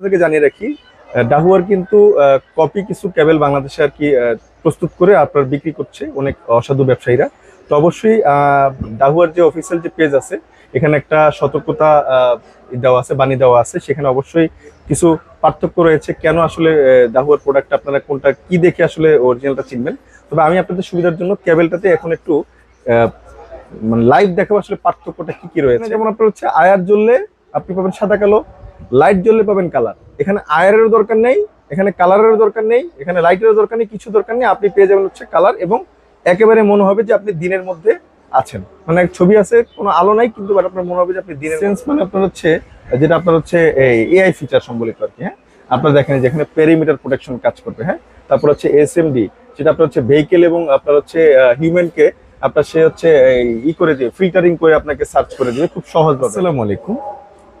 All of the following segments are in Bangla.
আপনাদেরকে জানিয়ে রাখি ডাহুয়ার কিন্তু কপি কিছু কেবল বাংলাদেশে আর কি প্রস্তুত করে আপনার বিক্রি করছে অনেক অসাধু ব্যবসায়ীরা। তো অবশ্যই ডাহুয়ার যে অফিসিয়াল যে পেজ আছে, এখানে একটা সতর্কতা দেওয়া আছে, বাণী দেওয়া আছে। সেখানে অবশ্যই কিছু পার্থক্য রয়েছে, কেন আসলে ডাহুয়ার প্রোডাক্ট আপনারা কোনটা, কি দেখে আসলে অরিজিনালটা চিনবেন। তবে আমি আপনাদের সুবিধার জন্য কেবলটাতে এখন একটু মানে লাইভ দেখাবো আসলে পার্থক্যটা কি কি রয়েছে। যেমন আপনার হচ্ছে আয়ার জ্বললে আপনি পাবেন সাদা কালো লাইট জ্বললে পাবেন কালার এখানে আয়ারের দরকার নেই এখানে কালারের দরকার নেই এখানে লাইটের দরকার নেই কিছু দরকার নেই। আপনি পেয়ে যাবেন হচ্ছে কালার এবং একেবারে মনে হবে যে আপনি দিনের মধ্যে আছেন। মানে এক ছবি আছে কোনো আলো নাই কিন্তু আপনার মনে হবে যে আপনি দিনের সেন্স মানে আপনার হচ্ছে যেটা আপনার হচ্ছে এআই ফিচার সম্বলিত আর কি হ্যাঁ? আপনার দেখেন যেখানে পেরিমিটার প্রোটেকশন কাজ করবে হ্যাঁ? তারপর হচ্ছে এসএমডি যেটা আপনার হচ্ছে ভেহিকেল এবং আপনার হচ্ছে হিউম্যানকে আপনার সে হচ্ছে ই করে দিয়ে ফিল্টারিং করে আপনাকে সার্চ করে দিবে খুব সহজ আসসালামু আলাইকুম।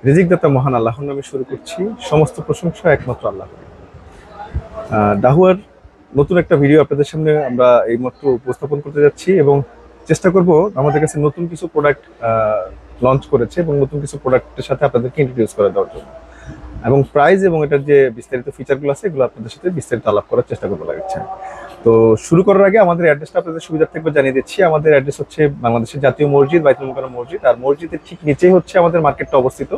রিজিক দাতা মহান আল্লাহর নামে শুরু করছি। সমস্ত প্রশংসা একমাত্র আল্লাহ ডাহুয়ার নতুন একটা ভিডিও আপনাদের সামনে আমরা এইমাত্র উপস্থাপন করতে যাচ্ছি এবং চেষ্টা করব আমাদের কাছে নতুন কিছু প্রোডাক্ট লঞ্চ করেছে এবং নতুন কিছু প্রোডাক্টের সাথে আপনাদেরকে ইন্ট্রোডিউস করে দেওয়ার জন্য। এবং প্রাইস এবং এটার যে বিস্তারিত ফিচারগুলো আছে, এগুলো আপনাদের সাথে বিস্তারিত আলাপ করার চেষ্টা করব লাগছে। তো শুরু করার আগে আমাদের অ্যাড্রেসটা আপনাদের সুবিধার থেকে জানিয়ে দিচ্ছি। আমাদের অ্যাড্রেস হচ্ছে বাংলাদেশের জাতীয় মসজিদ, বাইতুল মুকাররম মসজিদ। আর মসজিদের ঠিক নিচেই হচ্ছে আমাদের মার্কেটটা অবস্থিত।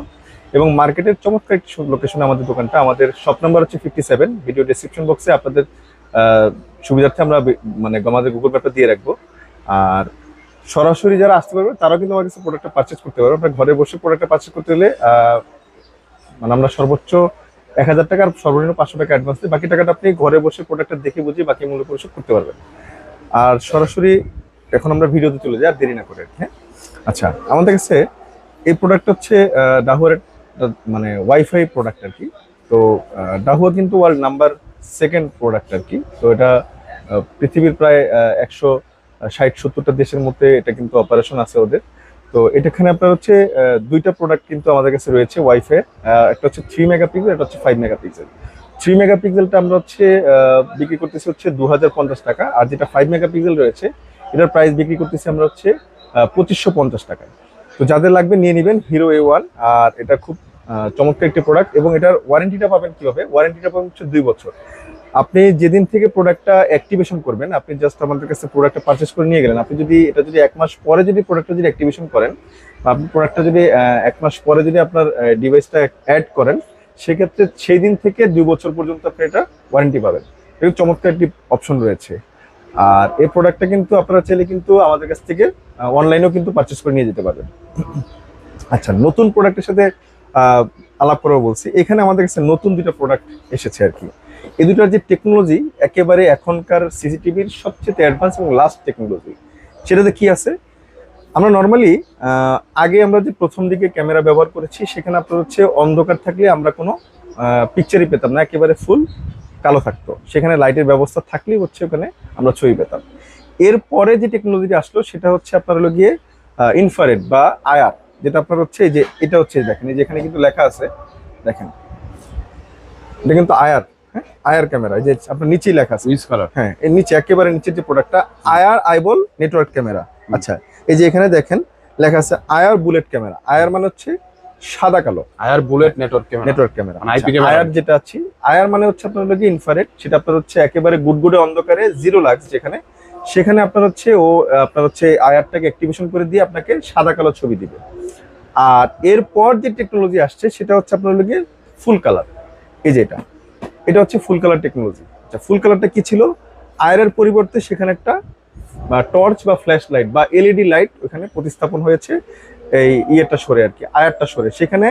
এবং মার্কেটের চমৎকার একটি লোকেশনে আমাদের দোকানটা। আমাদের শপ নাম্বার হচ্ছে ফিফটি সেভেন ভিডিও ডিসক্রিপশন বক্সে আপনাদের সুবিধার্থে আমরা মানে আমাদের গুগল ম্যাপটা দিয়ে রাখব। আর সরাসরি যারা আসতে পারবে, তারাও কিন্তু আমার কাছে প্রোডাক্টটা পারচেজ করতে পারবে। আপনার ঘরে বসে প্রোডাক্টটা পারচেজ করতে হলে মানে আমরা সর্বোচ্চ এক হাজার টাকার সর্বনিম্ন পাঁচশো টাকা অ্যাডভান্স বাকি টাকাটা আপনি ঘরে বসে প্রোডাক্টটা দেখে বুঝে বাকি মূল্য পরিশোধ করতে পারবেন। আর সরাসরি এখন আমরা ভিডিওতে চলে যাই আর দেরি না করে হ্যাঁ? আচ্ছা আমাদের কাছে এই প্রোডাক্ট হচ্ছে আহ, ডাহুয়ারের মানে ওয়াইফাই প্রোডাক্ট আর কি। তো ডাহুয়া কিন্তু ওয়ার্ল্ড নাম্বার সেকেন্ড প্রোডাক্ট আর কি। তো এটা পৃথিবীর প্রায় একশো ষাট সত্তরটা দেশের মধ্যে এটা কিন্তু অপারেশন আছে ওদের। তো এটাখানে আপনার হচ্ছে দুইটা প্রোডাক্ট কিন্তু আমাদের কাছে রয়েছে ওয়াইফাই একটা হচ্ছে থ্রি মেগাপিক্সেল একটা হচ্ছে ফাইভ মেগাপিক্সেল থ্রি মেগাপিক্সেলটা আমরা হচ্ছে বিক্রি করতেছি হচ্ছে দু হাজার পঞ্চাশ টাকা, আর যেটা ফাইভ মেগাপিক্সেল রয়েছে, এটার প্রাইস বিক্রি করতেছি আমরা হচ্ছে পঁচিশশো পঞ্চাশ টাকায়। তো যাদের লাগবে নিয়ে নেবেন হিরো এ ওয়ান আর এটা খুব চমৎকার একটি প্রোডাক্ট এবং এটার ওয়ারেন্টিটা পাবেন কীভাবে? ওয়ারেন্টিটা পাবেন হচ্ছে দুই বছর। আপনি যেদিন থেকে প্রোডাক্টটা অ্যাক্টিভেশন করবেন, আপনি জাস্ট আমাদের কাছে প্রোডাক্টটা পারচেস করে নিয়ে গেলেন, আপনি যদি, এটা যদি এক মাস পরে যদি প্রোডাক্টটা যদি অ্যাক্টিভেশন করেন, বা আপনি প্রোডাক্টটা যদি এক মাস পরে যদি আপনার ডিভাইসটা অ্যাড করেন, সেক্ষেত্রে সেই দিন থেকে দুই বছর পর্যন্ত আপনি এটা ওয়ারেন্টি পাবেন। এটা চমৎকার একটি অপশন রয়েছে। আর এই প্রোডাক্টটা কিন্তু আপনারা চাইলে কিন্তু আমাদের কাছ থেকে অনলাইনেও কিন্তু পারচেস করে নিয়ে যেতে পারবেন। আচ্ছা নতুন প্রোডাক্টের সাথে আলাপ করাও বলছি। এখানে আমাদের কাছে নতুন দুটো প্রোডাক্ট এসেছে আর কি। এই দুটার যে টেকনোলজি একেবারে এখনকার সিসিটিভির সবচেয়ে অ্যাডভান্স এবং লাস্ট টেকনোলজি সেটাতে কি আছে? আমরা নর্মালি আগে আমরা যে প্রথম দিকে ক্যামেরা ব্যবহার করেছি, সেখানে আপনার হচ্ছে অন্ধকার থাকলে আমরা কোনো পিকচারই পেতাম না, একেবারে ফুল কালো থাকতো। সেখানে লাইটের ব্যবস্থা থাকলেই হচ্ছে ওখানে আমরা ছবি পেতাম। এরপরে যে টেকনোলজিটা আসলো, সেটা হচ্ছে আপনার হলো গিয়ে ইনফারেড বা আয়ার যেটা আপনার হচ্ছে যে, এটা হচ্ছে দেখেন, এই যে এখানে কিন্তু লেখা আছে, দেখেন। এটা কিন্তু আয়ার হ্যাঁ আয়ার ক্যামেরা যে আপনার নিচেই লেখা আছে। উইজ কালার হ্যাঁ এর নিচে একেবারে নিচের যে প্রোডাক্টটা আয়ার আইবল নেটওয়ার্ক ক্যামেরা আচ্ছা এই যে এখানে দেখেন লেখা আছে আয়ার বুলেট ক্যামেরা আয়ার মানে হচ্ছে সাদা কালো। I R bullet network camera network camera. I R যেটা আছে আয়ার মানে হচ্ছে আপনার হলো ইনফ্রারেড সেটা আপনার হচ্ছে একেবারে গুডগুডে অন্ধকারে জিরো লাক্স যেখানে। সেখানে আপনার হচ্ছে ও আপনার হচ্ছে আয়ারটাকে অ্যাক্টিভেশন করে দিয়ে আপনাকে সাদা কালো ছবি দিবে। আর এরপর যে টেকনোলজি আসছে সেটা হচ্ছে আপনার হলো ফুল কালার এই যে এটা এটা হচ্ছে ফুল কালার টেকনোলজি আচ্ছা ফুল কালারটা কি ছিল? আয়ারের পরিবর্তে সেখানে একটা টর্চ বা ফ্ল্যাশ লাইট বা এলইডি লাইট ওখানে প্রতিস্থাপন হয়েছে। এই ইয়েটা সরে আর কি, আয়ারটা সরে। সেখানে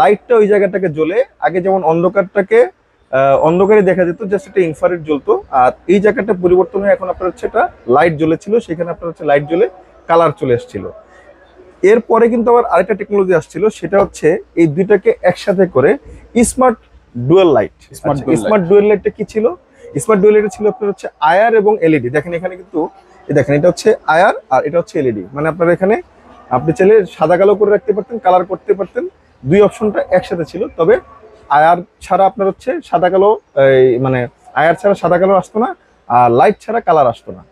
লাইটটা ওই জায়গাটাকে জ্বলে, আগে যেমন অন্ধকারটাকে অন্ধকারে দেখা যেত জাস্ট একটা ইনফারেট জ্বলতো। আর এই জায়গাটা পরিবর্তন হয়ে এখন আপনার হচ্ছে এটা লাইট জ্বলেছিল, সেখানে আপনার হচ্ছে লাইট জ্বলে কালার চলে এসেছিল। এরপরে কিন্তু আবার আরেকটা টেকনোলজি আসছিল, সেটা হচ্ছে এই দুইটাকে একসাথে করে smart dual light. Smart dual লাইটটা কি ছিল? স্মার্ট ডুয়েল লাইটটা ছিল আপনার হচ্ছে আয়ার এবং এলইডি দেখেন এখানে কিন্তু দেখেন এটা হচ্ছে আয়ার আর এটা হচ্ছে এলইডি মানে আপনার এখানে আপনি চাইলে সাদা কালো করে রাখতে পারতেন কালার করতে পারতেন। দুই অপশনটা একসাথে ছিল। তবে আয়ার ছাড়া আপনার হচ্ছে সাদা কালো মানে আয়ার ছাড়া সাদা কালো আসতো না আর লাইট ছাড়া কালার আসতো না।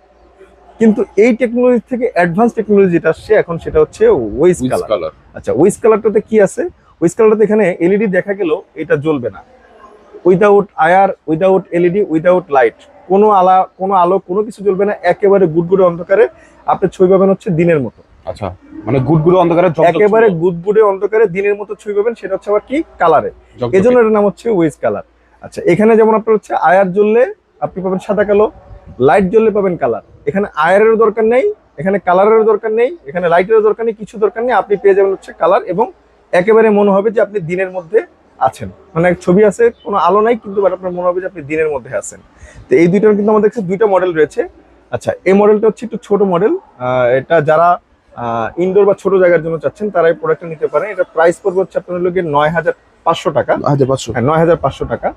কিন্তু এই টেকনোলজি থেকে অ্যাডভান্স টেকনোলজি যেটা আসছে এখন সেটা হচ্ছে ওয়েস কালার কালার আচ্ছা ওয়েস কালারটাতে কি আছে? ওয়েস কালারটাতে এখানে এলইডি দেখা গেল এটা জ্বলবে না। Without I R without LED without light কোনো আলা কোনো আলো কোনো কিছু জ্বলবে না একেবারে গুডগুডে অন্ধকারে আপনি ছবি পাবেন হচ্ছে দিনের মতো। আচ্ছা মানে গুড়গুড়ো অন্ধকারে একেবারে গুদগুডে অন্ধকারে দিনের মতো ছবি পাবেন সেটা হচ্ছে আবার কি? কালারে ঝকঝকে। এই জন্য এটার নাম হচ্ছে ওয়েজ কালার আচ্ছা এখানে যেমন আপনার হচ্ছে আয়ার জ্বললে আপনি পাবেন সাদা কালো। লাইট জ্বললে পাবেন কালার এখানে আয়ারের দরকার নেই এখানে কালারের দরকার নেই এখানে লাইটের দরকার নেই কিছু দরকার নেই আপনি পেয়ে যাবেন হচ্ছে কালার এবং একেবারে মনে হবে যে আপনি দিনের মধ্যে আছেন। মানে এক ছবি আছে কোনো আলো নাই কিন্তু আপনার মনে হবে যে আপনি দিনের মধ্যে আছেন। তো এই দুইটার কিন্তু আমাদের কাছে দুইটা মডেল রয়েছে। আচ্ছা এই মডেলটা হচ্ছে একটু ছোট মডেল এটা যারা ইনডোর বা ছোট জায়গার জন্য চাচ্ছেন তারা এই প্রোডাক্টটা নিতে পারেন। এটা প্রাইস পড়বে হচ্ছে আপনার লোকে নয় হাজার পাঁচশো টাকা। হ্যাঁ নয় হাজার পাঁচশো টাকা।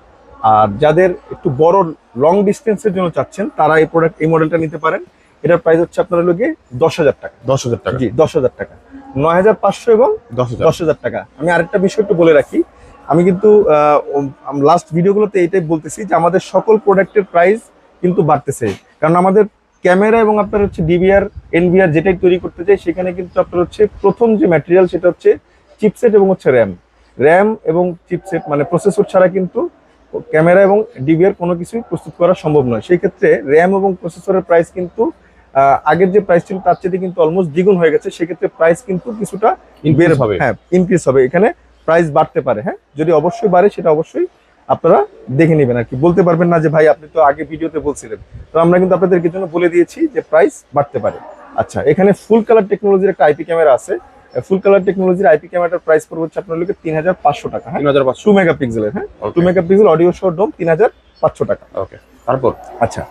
আর যাদের একটু বড় লং ডিস্টেন্সের জন্য চাচ্ছেন তারা এই প্রোডাক্ট এই মডেলটা নিতে পারেন। এটার প্রাইস হচ্ছে আপনার লোকে দশ হাজার টাকা। দশ হাজার টাকা। জি দশ হাজার টাকা। নয় হাজার পাঁচশো এবং দশ হাজার টাকা। আমি আরেকটা বিষয় একটু বলে রাখি। আমি কিন্তু লাস্ট ভিডিওগুলোতে এটাই বলতেছি যে আমাদের সকল প্রোডাক্টের প্রাইস কিন্তু বাড়তেছে। কারণ আমাদের ক্যামেরা এবং আপনার হচ্ছে ডিভিআর এনভিআর যেটাই তৈরি করতে চাই সেখানে কিন্তু আপনার হচ্ছে প্রথম যে ম্যাটেরিয়াল সেটা হচ্ছে চিপসেট এবং হচ্ছে র্যাম র্যাম এবং চিপসেট মানে প্রসেসর ছাড়া কিন্তু ক্যামেরা এবং ডিভিআর কোনো কিছুই প্রস্তুত করা সম্ভব নয়। সেই ক্ষেত্রে র্যাম এবং প্রসেসরের প্রাইস কিন্তু আগের যে প্রাইস ছিল তার চেয়ে কিন্তু অলমোস্ট দ্বিগুণ হয়ে গেছে। সেক্ষেত্রে প্রাইস কিন্তু কিছুটা বের হবে। হ্যাঁ ইনক্রিজ হবে। এখানে প্রাইস বাড়তে পারে হ্যাঁ? যদি অবশ্যই বাড়ে সেটা অবশ্যই আপনারা দেখে নেবেন আর কি। বলতে পারবেন না যে ভাই আপনি তো আগে ভিডিওতে বলছিলেন। তো আমরা কিন্তু আপনাদেরকে জন্য বলে দিয়েছি যে প্রাইস বাড়তে পারে। আচ্ছা এখানে ফুল কালার টেকনোলজির একটা আইপি ক্যামেরা আছে। ফুল কালার টেকনোলজির আইপি ক্যামেরাটার প্রাইস পড়বে হচ্ছে আপনার লোকে তিন হাজার পাঁচশো টাকা হ্যাঁ? তিন হাজার পাঁচশো। টু মেগাপিক্সেলের হ্যাঁ? টু মেগাপিক্সেল অডিও শো ডোম তিন হাজার পাঁচশো টাকা। ওকে তারপর? আচ্ছা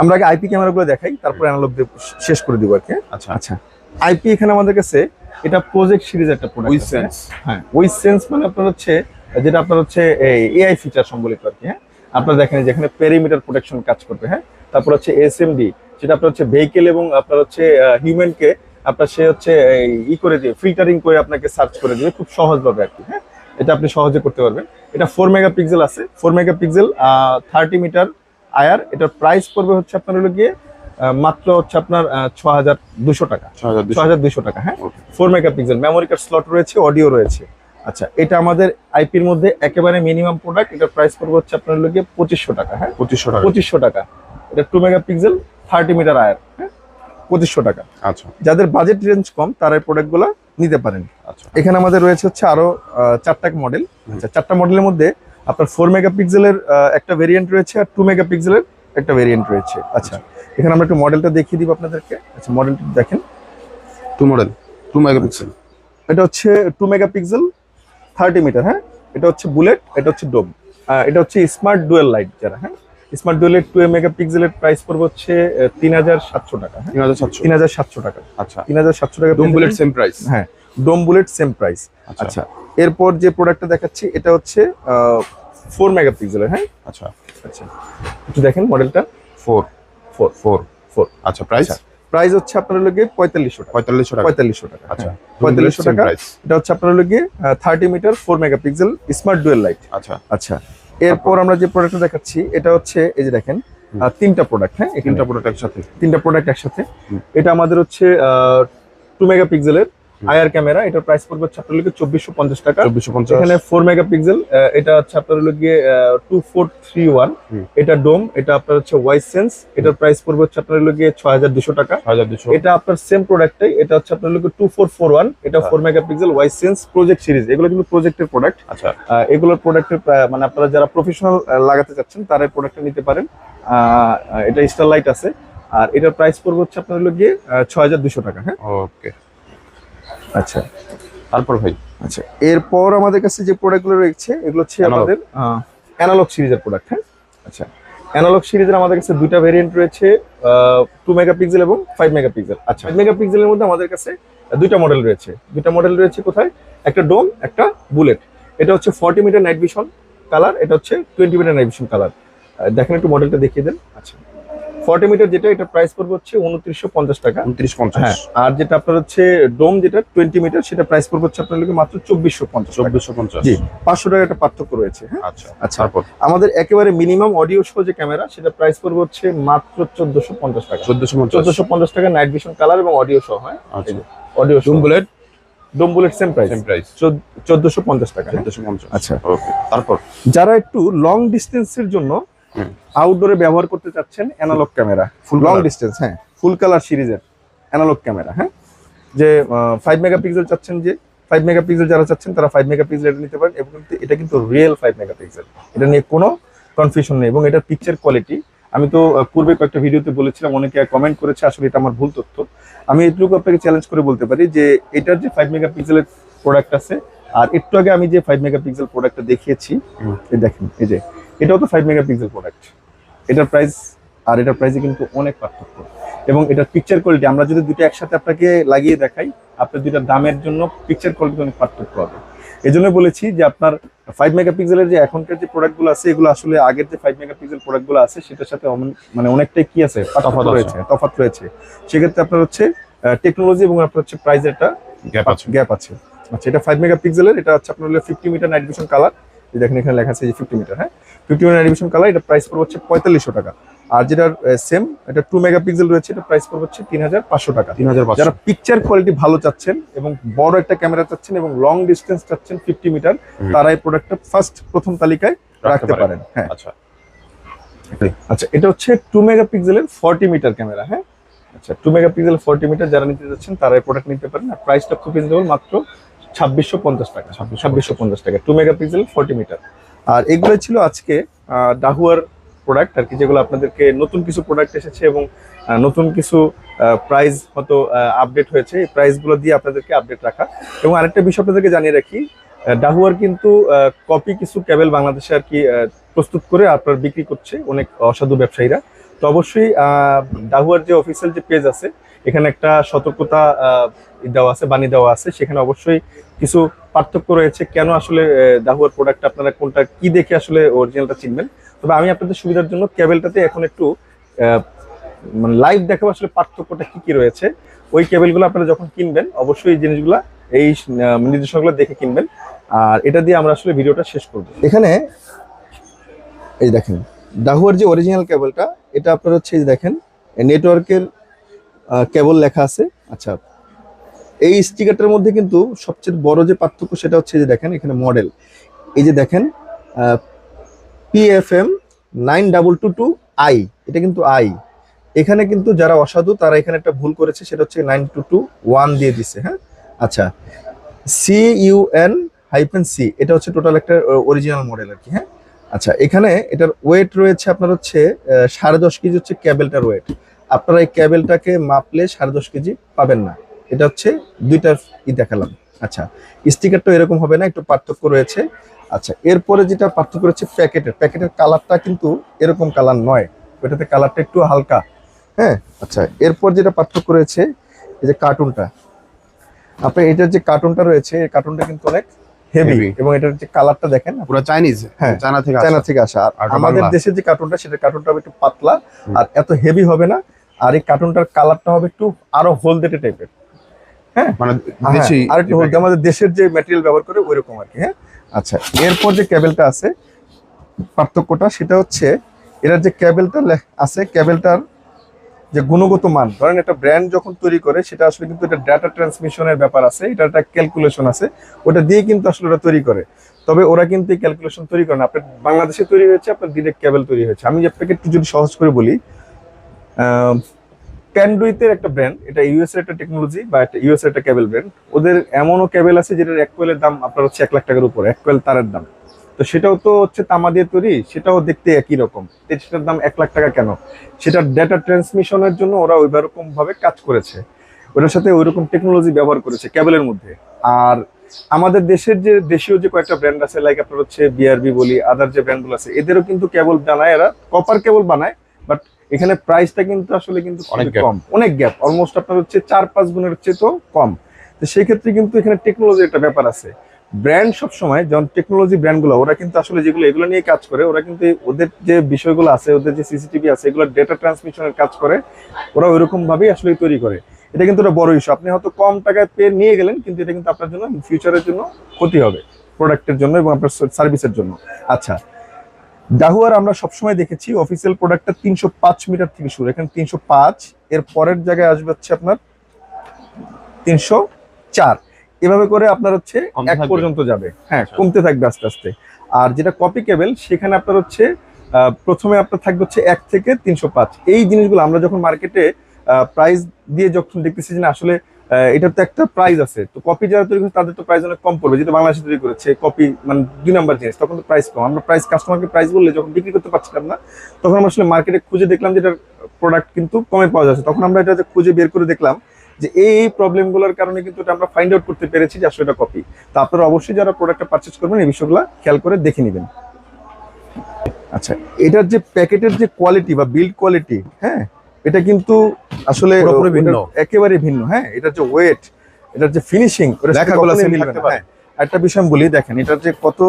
আমরা আগে আইপি ক্যামেরাগুলো দেখাই তারপরে অ্যানালগ শেষ করে দিব আর কি হ্যাঁ? আচ্ছা। আচ্ছা আইপি এখানে আমাদের কাছে এটা প্রজেক্ট সিরিজ একটা প্রোডাক্ট উইথ সেন্স হ্যাঁ? উইথ সেন্স মানে আপনার হচ্ছে যেটা আপনার হচ্ছে এআই ফিচার সম্বলিত আর কি হ্যাঁ? আপনারা দেখেন যেখানে পেরিমিটার প্রোটেকশন কাজ করবে হ্যাঁ? তারপর হচ্ছে এসএমডি যেটা আপনার হচ্ছে ভেহিকেল এবং আপনার হচ্ছে হিউম্যানকে আপনার সে হচ্ছে ই করে দিয়ে ফিল্টারিং করে আপনাকে সার্চ করে দিবে খুব সহজভাবে আর কি হ্যাঁ? এটা আপনি সহজে করতে পারবেন। এটা ফোর মেগাপিক্সেল আছে four megapixel thirty metre IR এটার প্রাইস পড়বে হচ্ছে আপনার হলো গিয়ে মাত্র হচ্ছে আপনার ছ হাজার দুশো টাকা। ছ হাজার দুশো টাকা হ্যাঁ. Four megapixel memory card slot রয়েছে অডিও রয়েছে। আচ্ছা এটা আমাদের আইপির মধ্যে একেবারে মিনিমাম প্রোডাক্ট এটার প্রাইস পড়বে হচ্ছে আপনার লোকে পঁচিশশো টাকা হ্যাঁ? পঁচিশশো টাকা। পঁচিশশো টাকা। এটা two megapixel thirty metre IR হ্যাঁ? পঁচিশশো টাকা। আচ্ছা। যাদের বাজেট রেঞ্জ কম তারা এই প্রোডাক্টগুলো নিতে পারেন। আচ্ছা। এখানে আমাদের রয়েছে হচ্ছে আরও চারটা মডেল আচ্ছা চারটা মডেলের মধ্যে আপনার ফোর মেগাপিক্সেলের একটা ভেরিয়েন্ট রয়েছে আর টু মেগাপিক্সেলের একটা ভেরিয়েন্ট রয়েছে। আচ্ছা এখানে আমরা একটু মডেলটা দেখিয়ে দিব আপনাদেরকে। আচ্ছা মডেলটা দেখেন। টু মডেল টু মেগাপিক্সেল এটা হচ্ছে টু মেগাপিক্সেল থার্টি মিটার হ্যাঁ? এটা হচ্ছে বুলেট এটা হচ্ছে ডোম এটা হচ্ছে স্মার্ট ডুয়েল লাইট যারা হ্যাঁ? স্মার্ট ডুয়েলের টু মেগাপিক্সেলের প্রাইস পড়বে হচ্ছে তিন হাজার সাতশো টাকা হ্যাঁ? তিন হাজার সাতশো। তিন হাজার সাতশো টাকা। আচ্ছা। তিন হাজার সাতশো টাকা ডোম বুলেট সেম প্রাইস হ্যাঁ ডোম বুলেট সেম প্রাইস আচ্ছা। এরপর যে প্রোডাক্টটা দেখাচ্ছি এটা হচ্ছে ফোর মেগাপিক্সেলের হ্যাঁ? আচ্ছা। আচ্ছা। দেখেন মডেলটা। ফোর ফোর ফোর ফোর আচ্ছা প্রাইস আচ্ছা। প্রাইস হচ্ছে আপনার লোকে পঁয়তাল্লিশশো টাকা। পঁয়তাল্লিশশো টাকা। পঁয়তাল্লিশশো টাকা আচ্ছা হ্যাঁ, পঁয়তাল্লিশশো টাকা। এটা হচ্ছে আপনার লোকে thirty metre four megapixel smart dual light আচ্ছা। আচ্ছা এরপর আমরা যে প্রোডাক্টটা দেখাচ্ছি এটা হচ্ছে এই যে দেখেন তিনটা প্রোডাক্ট হ্যাঁ তিনটা প্রোডাক্ট একসাথে। তিনটা প্রোডাক্ট একসাথে। এটা আমাদের হচ্ছে টু মেগাপিক্সেলের। আয়ার ক্যামেরা এটার প্রাইস পড়বে আপনার লোকে চব্বিশশো পঞ্চাশ টাকা। চব্বিশশো পঞ্চাশ। এখানে ফোর মেগাপিক্সেল এটা হচ্ছে আপনার টু ফোর থ্রি ওয়ান এটা ডোম এটা আপনার হচ্ছে ওয়াইস সেন্স এটার প্রাইস পড়বে হচ্ছে আপনার হলো ছয় হাজার দুশো টাকা। হাজার দুশো। এটা আপনার সেম প্রোডাক্টটাই এটা হচ্ছে আপনার লোকে টু ফোর ফোর ওয়ান এটা। Four megapixel wise sense project series এগুলো কিন্তু প্রজেক্টের প্রোডাক্ট আচ্ছা। এগুলোর প্রোডাক্টের মানে আপনারা যারা প্রফেশনাল লাগাতে চাচ্ছেন তারা এই প্রোডাক্টটা নিতে পারেন। এটা স্টার লাইট আছে। আর এটার প্রাইস পড়বে হচ্ছে আপনার গিয়ে ছয় হাজার দুশো টাকা হ্যাঁ? ওকে আচ্ছা। তারপর ভাই? আচ্ছা এরপর আমাদের কাছে যে প্রোডাক্টগুলো রয়েছে এগুলো হচ্ছে আমাদের অ্যানালগ সিরিজের প্রোডাক্ট হ্যাঁ? আচ্ছা অ্যানালগ সিরিজের আমাদের কাছে দুইটা ভেরিয়েন্ট রয়েছে টু মেগাপিক্সেল এবং ফাইভ মেগাপিক্সেল আচ্ছা। ফাইভ মেগাপিক্সেলের মধ্যে আমাদের কাছে দুইটা মডেল রয়েছে। দুইটা মডেল রয়েছে কোথায়? একটা ডোম একটা বুলেট এটা হচ্ছে forty metre night vision colour এটা হচ্ছে twenty metre night vision colour দেখেন একটু মডেলটা দেখিয়ে দেন। আচ্ছা। ফর্টি মিটার যেটা এটা প্রাইস পড়বে হচ্ছে উনত্রিশশো পঞ্চাশ টাকা। উনত্রিশ হ্যাঁ পঞ্চাশ আর যেটা আপনার হচ্ছে ডোম যেটা টোয়েন্টি মিটার সেটা প্রাইস পড়বে হচ্ছে আপনার লোকে মাত্র চব্বিশশো পঞ্চাশ। চব্বিশশো পঞ্চাশ। জি পাঁচশো টাকা একটা পার্থক্য রয়েছে হ্যাঁ। আচ্ছা আচ্ছা তারপর? আমাদের একেবারে মিনিমাম অডিও শো যে ক্যামেরা সেটা প্রাইস পড়বে হচ্ছে মাত্র চোদ্দশো পঞ্চাশ টাকা। চোদ্দশো চোদ্দশো পঞ্চাশ টাকা নাইট ভিশন কালার এবং অডিও শো হয়। আচ্ছা। Audio show dome bullet dome bullet same price same price চোদ্দশো পঞ্চাশ টাকা হ্যাঁ? চোদ্দশো পঞ্চাশ। আচ্ছা। ওকে তারপর? যারা একটু লং ডিস্টেন্সের জন্য। আউটডোরে ব্যবহার করতে চাচ্ছেন analogue camera full long? Distance হ্যাঁ। ফুল কালার সিরিজের অ্যানালগ ক্যামেরা হ্যাঁ? যে ফাইভ মেগাপিক্সেল চাচ্ছেন যে ফাইভ মেগাপিক্সেল যারা চাচ্ছেন তারা ফাইভ মেগাপিক্সেল এটা নিতে পারেন এবং এটা কিন্তু রিয়েল ফাইভ মেগাপিক্সেল এটা নিয়ে কোনো কনফিউশন নেই এবং এটার পিকচার কোয়ালিটি আমি তো পূর্বে কয়েকটা ভিডিওতে বলেছিলাম অনেকে কমেন্ট করেছে আসলে এটা আমার ভুল তথ্য। আমি এটুকু আপনাকে চ্যালেঞ্জ করে বলতে পারি যে এটার যে ফাইভ মেগাপিক্সেলের প্রোডাক্ট আছে আর একটু আগে আমি যে ফাইভ মেগাপিক্সেল প্রোডাক্টটা দেখিয়েছি দেখেন এই যে এটাও তো ফাইভ মেগাপিক্সেল প্রোডাক্ট এটার প্রাইস আর এটার প্রাইসে কিন্তু অনেক পার্থক্য। এবং এটার পিকচার কোয়ালিটি আমরা যদি দুটো একসাথে আপনাকে লাগিয়ে দেখাই আপনার দুইটা দামের জন্য পিকচার কোয়ালিটি অনেক পার্থক্য হবে। এই জন্য বলেছি যে আপনার ফাইভ মেগাপিক্সেলের যে এখনকার যে প্রোডাক্টগুলো আছে এগুলো আসলে আগের যে ফাইভ মেগাপিক্সেল প্রোডাক্টগুলো আছে সেটার সাথে মানে অনেকটাই কি আছে? আছে। রয়েছে তফাৎ রয়েছে। সেক্ষেত্রে আপনার হচ্ছে টেকনোলজি এবং আপনার হচ্ছে প্রাইসের একটা গ্যাপ আছে। গ্যাপ আছে। আচ্ছা এটা ফাইভ মেগাপিক্সেলের এটা হচ্ছে আপনার হলো fifty metre night vision colour দেখেন এখানে লেখা আছে যে ফিফটি মিটার হ্যাঁ? ফিফটি মিটার ভিশন কালার এটা প্রাইস পড়বে হচ্ছে পঁয়তাল্লিশশো টাকা। আর যেটার সেম এটা টু মেগাপিক্সেল রয়েছে এটা প্রাইস পড়বে হচ্ছে তিন হাজার পাঁচশো টাকা। তিন হাজার পাঁচশো। যারা পিকচার কোয়ালিটি ভালো চাচ্ছেন এবং বড় একটা ক্যামেরা চাচ্ছেন এবং লং ডিস্টেন্স চাচ্ছেন ফিফটি মিটার তারা এই প্রোডাক্টটা ফার্স্ট প্রথম তালিকায় রাখতে পারেন। হ্যাঁ। আচ্ছা। আচ্ছা এটা হচ্ছে টু মেগাপিক্সেলের ফর্টি মিটার ক্যামেরা হ্যাঁ? আচ্ছা টু মেগাপিক্সেল ফর্টি মিটার যারা নিতে যাচ্ছেন তারা এই প্রোডাক্ট নিতে পারেন। আর প্রাইসটা খুব রিজনেবল মাত্র ছাব্বিশশো পঞ্চাশ টাকা, ছাব্বিশশো পঞ্চাশ টাকা টু মেগাপিক্সেল ফর্টি মিটার আর এগুলো ছিল আজকে ডাহুয়ার প্রোডাক্ট আর কি, যেগুলো আপনাদেরকে নতুন কিছু প্রোডাক্ট এসেছে এবং নতুন কিছু প্রাইস হয়তো আপডেট হয়েছে। এই প্রাইসগুলো দিয়ে আপনাদেরকে আপডেট রাখা। এবং আরেকটা বিষয় আপনাদেরকে জানিয়ে রাখি ডাহুয়ার কিন্তু কপি কিছু কেবল বাংলাদেশে আর কি প্রস্তুত করে আপনার বিক্রি করছে অনেক অসাধু ব্যবসায়ীরা। তো অবশ্যই ডাহুয়ার যে অফিসিয়াল যে পেজ আছে এখানে একটা সতর্কতা দেওয়া আছে বানিয়ে দেওয়া আছে। সেখানে অবশ্যই কিছু পার্থক্য রয়েছে। কেন আসলে দাহুয়ার প্রোডাক্ট আপনারা কোনটা, কি দেখে আসলে অরিজিনালটা চিনবেন? তবে আমি আপনাদের সুবিধার জন্য কেবেলটাতে এখন একটু মানে লাইভ দেখাবো আসলে পার্থক্যটা কি কি রয়েছে। ওই কেবেলগুলো আপনারা যখন কিনবেন, অবশ্যই এই জিনিসগুলো, এই নির্দেশনাগুলো দেখে কিনবেন। আর এটা দিয়ে আমরা আসলে ভিডিওটা শেষ করব। এখানে, এই দেখেন, দাহুয়ার যে অরিজিনাল কেবলটা এটা আপনার হচ্ছে দেখেন নেটওয়ার্কের কেবল লেখা আছে। আচ্ছা এই স্টিকারটার মধ্যে কিন্তু সবচেয়ে বড় যে পার্থক্য সেটা হচ্ছে যে দেখেন, এখানে মডেল। এই যে দেখেন PFM nine double two two I, এটা কিন্তু আই। এখানে কিন্তু যারা অসাধু, তারা এখানে একটা ভুল করেছে, সেটা হচ্ছে নাইন টু টু ওয়ান দিয়ে দিছে হ্যাঁ? আচ্ছা C U N hyphen C এটা হচ্ছে টোটাল একটা অরিজিনাল মডেল আর কি হ্যাঁ? আচ্ছা এখানে এটার ওয়েট রয়েছে আপনার হচ্ছে সাড়ে দশ কেজি হচ্ছে ক্যাবেলটার ওয়েট আপনারা এই ক্যাবেলটাকে মাপলে সাড়ে দশ কেজি পাবেন না। এটা হচ্ছে দুইটার ই দেখালাম। আচ্ছা স্টিকারটা এরকম হবে না একটু পার্থক্য রয়েছে। আচ্ছা এরপরে যেটা পার্থক্য রয়েছে প্যাকেটের প্যাকেটের কালারটা কিন্তু এরকম কালার নয়। ওইটাতে কালারটা একটু হালকা। হ্যাঁ আচ্ছা এরপর যেটা পার্থক্য রয়েছে এই যে কার্টুনটা। আপনি এটার যে কার্টুনটা রয়েছে এই কার্টুনটা কিন্তু অনেক হেভি এবং এটার যে কালারটা দেখেন পুরো চাইনিজ হ্যাঁ, চায়না থেকে চায়না থেকে আসা। আর আমাদের। দেশের যে কার্টুনটা সেটা কার্টুনটা একটু পাতলা আর এত হেভি হবে না। আর এই কার্টুনটার কালারটা হবে একটু আরও হলদেটে টাইপের মানে হ্যাঁ, দেশি আর একটু হলদে। আমাদের দেশের যে ম্যাটেরিয়াল ব্যবহার করে ওই রকম আর কি হ্যাঁ? আচ্ছা এরপর যে কেবলটা আছে পার্থক্যটা সেটা হচ্ছে এটার যে কেবলটা আছে কেবলটার যে গুণগত মান ধরেন একটা ব্র্যান্ড যখন তৈরি করে সেটা আসলে কিন্তু এটা ডাটা ট্রান্সমিশনের ব্যাপার আছে এটা একটা ক্যালকুলেশন আছে ওটা দিয়ে কিন্তু আসলে ওরা তৈরি করে। তবে ওরা কিন্তু এই ক্যালকুলেশন তৈরি করে না। আপনার বাংলাদেশে তৈরি হয়েছে আপনার ডিরেক্ট কেবল তৈরি হয়েছে। আমি আপনাকে একটু যদি সহজ করে বলি ক্যান্ডুইতের একটা ব্র্যান্ড এটা ইউএস এর একটা টেকনোলজি বা একটা ইউএস এর একটা কেবল ব্র্যান্ড ওদের এমনও কেবল আছে যেটার এক কোয়েলের দাম আপনার হচ্ছে এক লাখ টাকার উপরে, এক কোয়েল তারের দাম। তো সেটাও তো হচ্ছে তামা দিয়ে তৈরি, সেটাও দেখতে একই রকম। সেটার দাম এক লাখ টাকা কেন? সেটার ডেটা ট্রান্সমিশনের জন্য ওরা ওই ভাবে কাজ করেছে। ওটার সাথে ওই টেকনোলজি ব্যবহার করেছে কেবলের মধ্যে। আর আমাদের দেশের যে দেশীয় যে কয়েকটা ব্র্যান্ড আছে লাইক আপনার হচ্ছে বিআরবি বলি আদার যে ব্র্যান্ডগুলো আছে, এদেরও কিন্তু কেবল বানায় এরা কপার কেবল বানায় বাট এখানে প্রাইসটা কিন্তু আসলে কিন্তু। কম। অনেক গ্যাপ অলমোস্ট আপনার হচ্ছে চার পাঁচ গুণের চেয়ে তো কম। তো সেই ক্ষেত্রে কিন্তু এখানে টেকনোলজির একটা ব্যাপার আছে। ব্র্যান্ড সবসময় যেমন টেকনোলজি ব্র্যান্ডগুলো ওরা কিন্তু আসলে যেগুলো এগুলো নিয়ে কাজ করে ওরা কিন্তু ওদের যে বিষয়গুলো আছে ওদের যে সিসিটিভি আছে এগুলো ডেটা ট্রান্সমিশনের কাজ করে ওরা ওইরকম ভাবেই আসলে তৈরি করে। এটা কিন্তু একটা বড় ইস্যু আপনি হয়তো কম টাকায় পেয়ে নিয়ে গেলেন কিন্তু এটা কিন্তু আপনার জন্য ফিউচারের জন্য ক্ষতি হবে। প্রোডাক্টের জন্য এবং আপনার সার্ভিসের জন্য। আচ্ছা ডাহুয়ার আমরা সবসময় দেখেছি অফিসিয়াল প্রোডাক্টটা তিনশো পাঁচ মিটার থেকে শুরু। এখানে তিনশো পাঁচ এর পরের জায়গায় আসবে হচ্ছে আপনার তিনশো চার। এভাবে করে আপনার হচ্ছে এক? পর্যন্ত যাবে। হ্যাঁ আচ্ছা। কমতে থাকবে আস্তে আস্তে। আর যেটা কপি কেবল সেখানে আপনার হচ্ছে আহ, প্রথমে আপনার থাকবে হচ্ছে এক থেকে তিনশো পাঁচ। এই জিনিসগুলো আমরা যখন মার্কেটে প্রাইস দিয়ে যখন দেখতেছি যে আসলে এটার তো একটা প্রাইস আছে। তো কপি যারা তৈরি করছে, তাদের তো প্রাইস অনেক কম পড়বে। যেটা বাংলাদেশে তৈরি করেছে কপি মানে দুই নাম্বার জিনিস, তখন তো প্রাইস কম। আমরা প্রাইস কাস্টমারকে প্রাইস বললে যখন বিক্রি করতে পারছিলাম না, তখন আমরা আসলে মার্কেটে খুঁজে দেখলাম যে এটার প্রোডাক্ট কিন্তু কমে পাওয়া যাচ্ছে। তখন আমরা এটা খুঁজে বের করে দেখলাম যে এই প্রবলেমগুলোর কারণে কিন্তু এটা আমরা ফাইন্ড আউট করতে পেরেছি যে আসলে এটা কপি তো আপনারা অবশ্যই যারা প্রোডাক্টটা পারচেস করবেন, এই বিষয়গুলো খেয়াল করে দেখে নেবেন। আচ্ছা এটার যে প্যাকেটের যে কোয়ালিটি বা বিল্ড কোয়ালিটি হ্যাঁ এটা কিন্তু আসলে ভিন্ন। একেবারে ভিন্ন হ্যাঁ? এটার যে ওয়েট এটার যে ফিনিশিং লেখাগুলো same একটা বিষয় বলি দেখেন এটার যে কত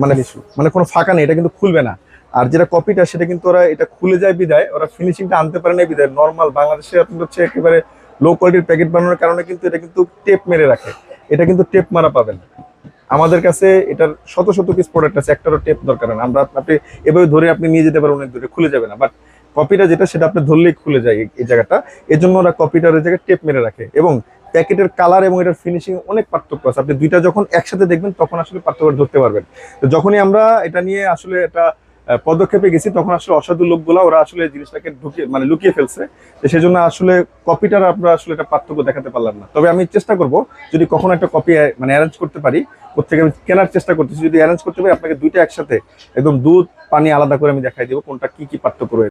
মানে মানে কোনো ফাঁকা নেই এটা কিন্তু খুলবে না। আর যেটা কপিটা সেটা কিন্তু ওরা এটা খুলে যায় বিদায় ওরা ফিনিশিংটা আনতে পারে না বিদায়। নর্মাল বাংলাদেশে আপনার হচ্ছে একেবারে লো কোয়ালিটির প্যাকেট বানানোর কারণে কিন্তু এটা কিন্তু টেপ মেরে রাখে। এটা কিন্তু টেপ মারা পাবেন আমাদের কাছে এটার শত শত পিস প্রোডাক্ট আছে একটারও টেপ দরকার না। আমরা আপনি এভাবে ধরে আপনি নিয়ে যেতে পারেন অনেক দূরে খুলে যাবে না। বাট কপিটা যেটা, সেটা আপনি ধরলেই খুলে যায় এই- জায়গাটা। এর জন্য ওরা কপিটার ওই জায়গায় টেপ মেরে রাখে। এবং প্যাকেটের কালার এবং এটার ফিনিশিং অনেক পার্থক্য আছে। আপনি দুইটা যখন একসাথে দেখবেন, তখন আসলে পার্থক্য ধরতে পারবেন। তো যখনই আমরা এটা নিয়ে আসলে এটা পদক্ষেপে গেছি, তখন আসলে অসাধু লোকগুলা ওরা আসলে জিনিসটাকে ঢুকিয়ে মানে লুকিয়ে ফেলছে। তো সেই জন্য আসলে কপিটার আমরা আসলে এটা পার্থক্য দেখাতে পারলাম না। তবে আমি চেষ্টা করব, যদি কখনো একটা কপি মানে অ্যারেঞ্জ করতে পারি কোথেকে আমি কেনার চেষ্টা করতেছি। যদি অ্যারেঞ্জ করতে পারি, আপনাকে দুইটা একসাথে, একদম দুধ, পানি আলাদা করে আমি দেখাই দেবো কোনটা কি কি পার্থক্য রয়েছে।